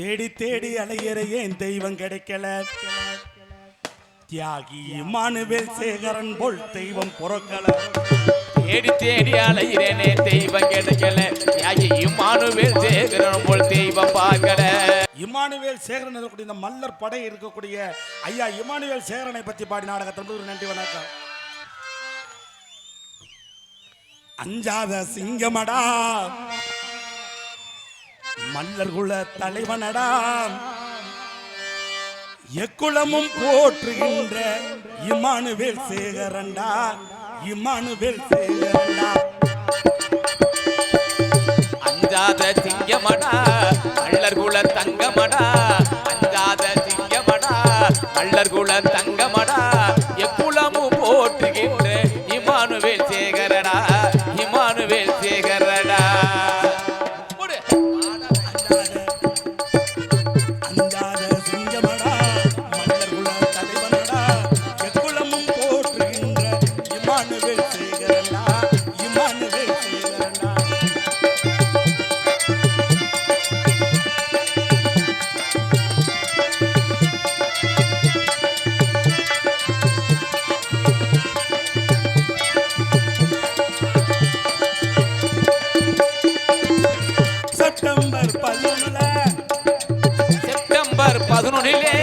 தேடி தேடி அலையிற ஏன் தெய்வம் கிடைக்கல? தியாகி மானுவேல் சேகரன் போல் தெய்வம் பொறக்கல. தேடி தேடி அலையிறேனே தெய்வம் கிடைக்கல. தியாகி இமானுவேல் சேகரன் போல் தெய்வம் பார்க்கல. இமானுவேல் சேகரன் இருக்கக்கூடிய இந்த மல்லர் படை இருக்கக்கூடிய ஐயா இமானுவேல் சேகரனை பத்தி பாடி நாடகத்தின் நன்றி வணக்கம். அஞ்சாத சிங்கமடா. மல்லர்குல தலைவனடா. எக்குளமும் போற்றுகின்ற இமானுவேல் சேகரண்டா இமானுவேல் சேகரண்டா அஞ்சாத சிங்கமடா மல்லர்குல தங்கமடா. அஞ்சாத சிங்கமடா மல்லர் అగును నిలే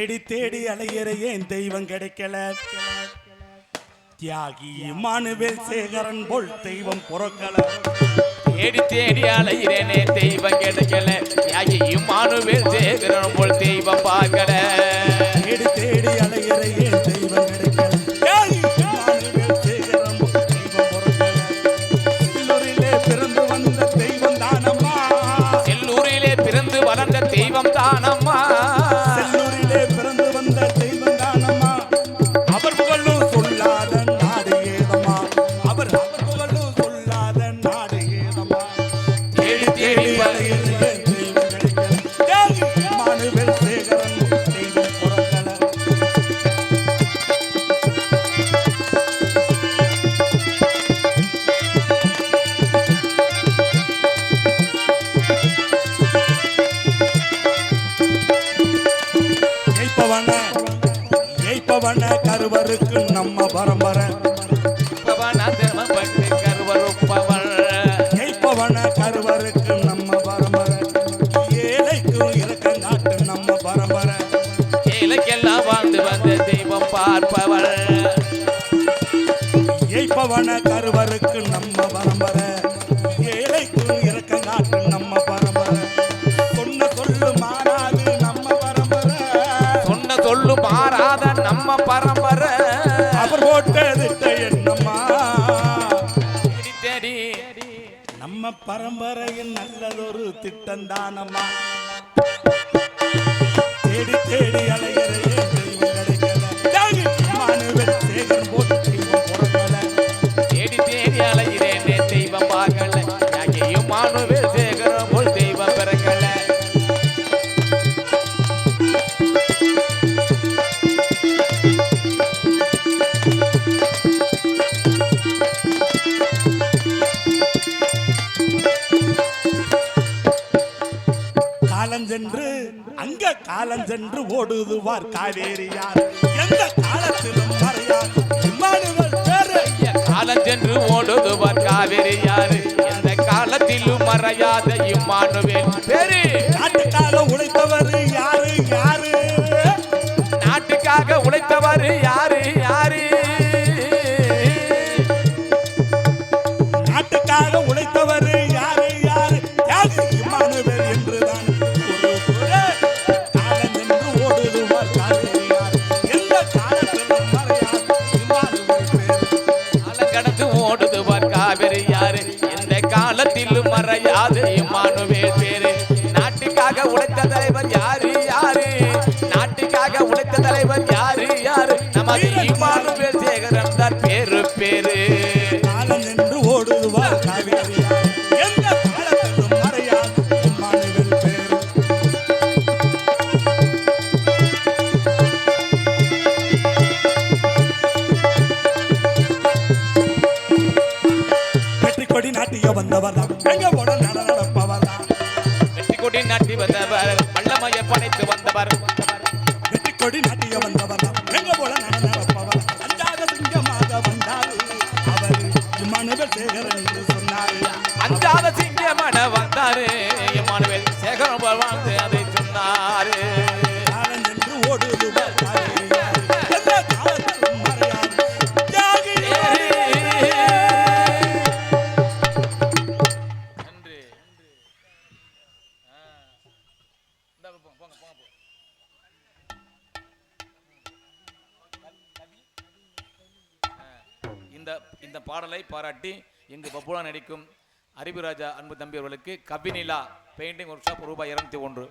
தேடி தேடி அலையிற ஏன் தெய்வம் கிடைக்கல? தியாகி மானுவேல் சேகரன் போல் தெய்வம் புறக்கல. தேடி தேடி அலையிறேனே தெய்வம் கிடைக்கல. work. பரம்பரையின் நல்லதொரு திட்டந்தானம்மா காலஞ்சென்று அங்க காலஞ்சென்று ஓடுதுவார் காவேரியார். எந்த காலத்திலும் மறையார் இம்மானுவல் பேரு காலஞ்சென்று ஓடுதுவர் காவிரி யாரு எந்த காலத்திலும் மறையாத இம்மானுவேல் பேரு. நாட்டுக்காக உழைத்தவர் யாரு யாரு? நாட்டுக்காக உழைத்தவர் யாரு? நாட்டுக்காக உழைத்த தலைவர் யாரு யாரு? நாட்டுக்காக உழைத்த தலைவர் யாரு யாரு? நமது இம்மானுவேல் சேகரம் தான் பேரு பேரு. நின்று ஓடுவார் காவேரியார். எந்த காலத்திலும் படைத்து வந்தவர். கொடி நாட்டிய வந்தவர். எங்க போல நட நடப்பவர் அஞ்சாத சிங்கமாக வந்தார். அவர் இம்மானுவேல் சேகர் என்று சொன்னார். பாடலை பாராட்டி இங்கு பப்புலா நடிக்கும் அறிவுராஜா அன்பு தம்பி அவர்களுக்கு கவிநிலா பெயிண்டிங் ஒர்க் ஷாப் ரூபாய் இருநூத்தி ஒன்று.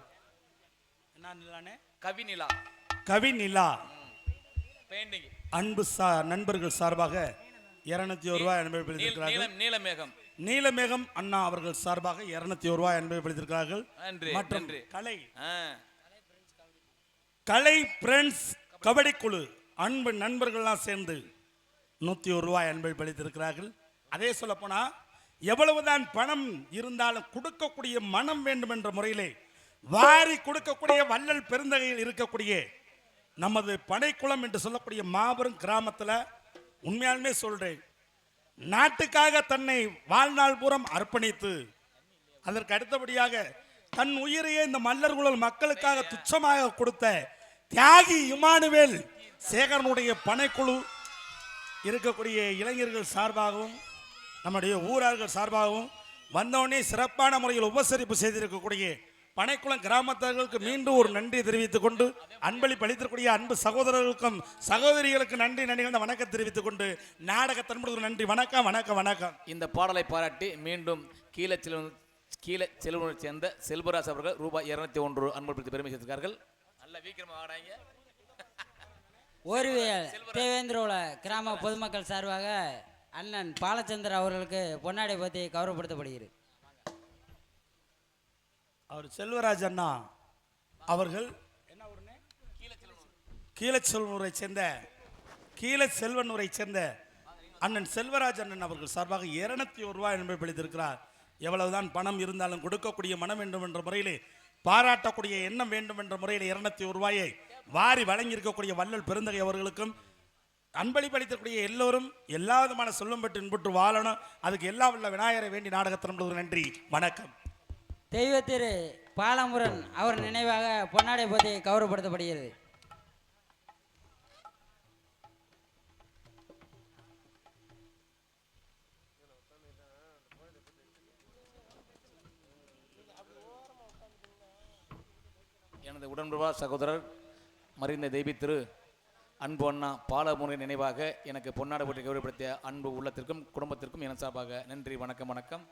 கவிநிலா கவி நிலா. பெயிண்டிங் அன்பு சா நண்பர்கள் சார்பாக இருநூத்தி ஒரு ரூபாய் அனுபவித்திருக்கிறார்கள் நீலம் நீலமேகம் நீலமேகம் அண்ணா அவர்கள் சார்பாக இருநூத்தி ஒரு ரூபாய் அனுபவித்திருக்கிறார்கள் நன்றி மற்றும் நன்றி. கலை. ஆ, கலை பிரெண்ட்ஸ் கபடி குழு அன்பு நண்பர்கள்லாம் சேர்ந்து நூற்றி ஒரு ரூபாய் பழித்திருக்கிறார்கள் அதே சொல்லப்போனால் எவ்வளவுதான் பணம் இருந்தாலும் கொடுக்கக்கூடிய மனம் வேண்டும் என்ற முறையிலே வாரி கொடுக்கக்கூடிய வள்ளல் பெருந்தகையில் இருக்கக்கூடிய நமது பனைக்குளம் என்று சொல்லக்கூடிய மாபெரும் கிராமத்தில் உண்மையாலுமே சொல்கிறேன் நாட்டுக்காக தன்னை வாழ்நாள் பூரம் அர்ப்பணித்து அதற்கு அடுத்தபடியாக தன் உயிரையே இந்த மல்லர்குழல் மக்களுக்காக துச்சமாக கொடுத்த தியாகி இமானுவேல் சேகரனுடைய பனைக்குழு இருக்கக்கூடிய இளைஞர்கள் சார்பாகவும் நம்முடைய ஊரார்கள் சார்பாகவும் வந்தோடனே சிறப்பான முறையில் உபசரிப்பு செய்திருக்கக்கூடிய பனைக்குளம் கிராமத்தர்களுக்கு மீண்டும் ஒரு நன்றி தெரிவித்துக் கொண்டு அன்பளிப்பு அளித்திருக்கூடிய அன்பு சகோதரர்களுக்கும் சகோதரிகளுக்கு நன்றி நன்றி வணக்கம் தெரிவித்துக் கொண்டு நாடக தன்படுத்த நன்றி. வணக்கம் வணக்கம் வணக்கம். இந்த பாடலை பாராட்டி மீண்டும் கீழே செல்வன் கீழே செல்வனை சேர்ந்த செல்வராஜ் அவர்கள் ரூபாய் இருநூத்தி ஒன்று அன்பளித்து பெருமை சேர்த்திருக்கார்கள். நல்ல வீக்கிரமாக ஆடாங்க ஓர்வியல் தேவேந்திரோல கிராம பொதுமக்கள் சார்பாக அண்ணன் பாலச்சந்தர் அவர்களுக்கு பொன்னாடை பற்றி கௌரவப்படுத்தப்படுகிறது. அவர் செல்வராஜ் அண்ணா அவர்கள் என்ன ஊருண்ணே? கீழச்செல்வனூரை சேர்ந்த கீழ செல்வனூரை சேர்ந்த அண்ணன் செல்வராஜ் அண்ணன் அவர்கள் சார்பாக இருநூத்தி ஒரு ரூபாய் என்பதை பிடித்திருக்கிறார் எவ்வளவுதான் பணம் இருந்தாலும் கொடுக்கக்கூடிய மனம் வேண்டும் என்ற முறையிலே பாராட்டக்கூடிய எண்ணம் வேண்டும் என்ற முறையில் இருநூத்தி ஒரு ரூபாயை வாரி வழங்கியிருக்கக்கூடிய வள்ளல் பெருந்தகை அவர்களுக்கும் அன்பளிப்பளித்தக்கூடிய எல்லோரும் எல்லா விதமான சொல்லும் பெற்று இன்புற்று வாழணும். அதுக்கு எல்லா வல்ல விநாயகரை வேண்டி நாடகத்தினம் நன்றி. வணக்கம். தெய்வத்திரு பாலமுரன் அவர் நினைவாக பொன்னாடை பற்றி கௌரவப்படுத்தப்படுகிறது. எனது உடன்பிறவா சகோதரர் மறைந்த தெய்வி திரு அன்பு அண்ணா பாலமுறை நினைவாக எனக்கு பொன்னாடு போட்டு கௌரவப்படுத்திய அன்பு உள்ளத்திற்கும் குடும்பத்திற்கும் என சார்பாக நன்றி வணக்கம் வணக்கம்.